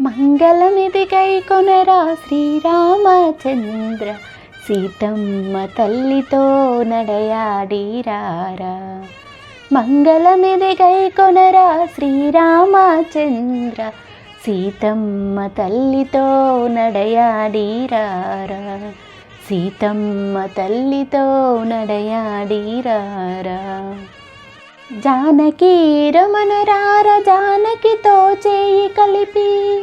మంగళమిది కై కొనరా శ్రీరామచంద్ర సీతమ్మ తల్లితో నడయాడిరారా. మంగళమిది కై కొనరా శ్రీరామచంద్ర సీతమ్మ తల్లితో నడయాడిరారా. సీతమ్మ తల్లితో నడయాడిరారా. జానకి రమణరార జానకితో చేయి కలిపి.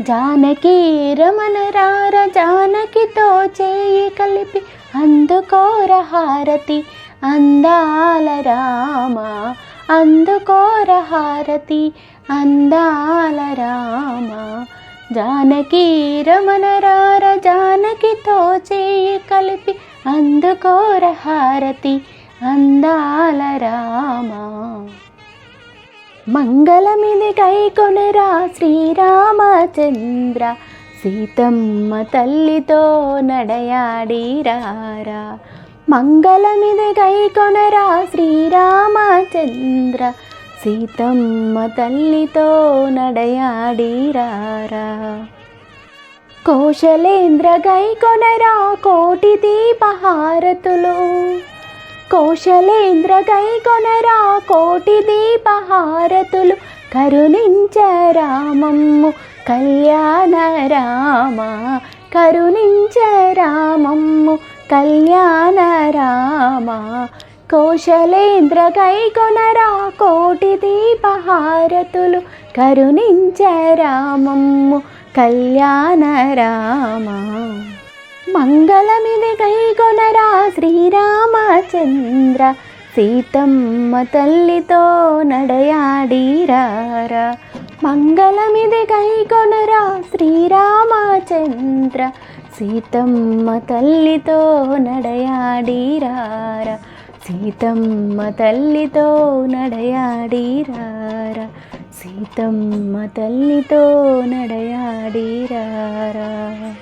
జానకి రమణరార జానకితో చేయి కలిపి. అందుకోర హారతి అందాల రామ అందుకోర హారతి అందాల రామ. జానకి రమణరార జానకితో చేయి కలిపి. అందుకోర హారతి అందాల రామా. మంగళమిది కైకొనరా శ్రీరామచంద్ర. సీతమ్మ తల్లితో నడయాడిరారా మంగళమిది కైకొనరా శ్రీరామచంద్ర. సీతమ్మ తల్లితో నడయాడిరారా కోశలేంద్ర గై కొనరా కోటి దీపహారతులు. కోశలేంద్ర గై కొనరా కోటి దీపహారతులు. కరుణించ రామమ్ము కళ్యాణ రామ. కరుణించ రామమ్ము కళ్యాణ రామ. కోశలేంద్ర గై కొనరా కోటి దీపహారతులు. కరుణించ రామమ్ము కళ్యాణ రామ. శ్రీరామచంద్ర సీతమ్మ తల్లితో నడయాడీరారా. మంగళమిది కైకొనరా శ్రీరామచంద్ర సీతమ్మ తల్లితో నడయాడీరారా. సీతమ్మ తల్లితో నడయాడీరారా. సీతమ్మ తల్లితో నడయాడీరారా.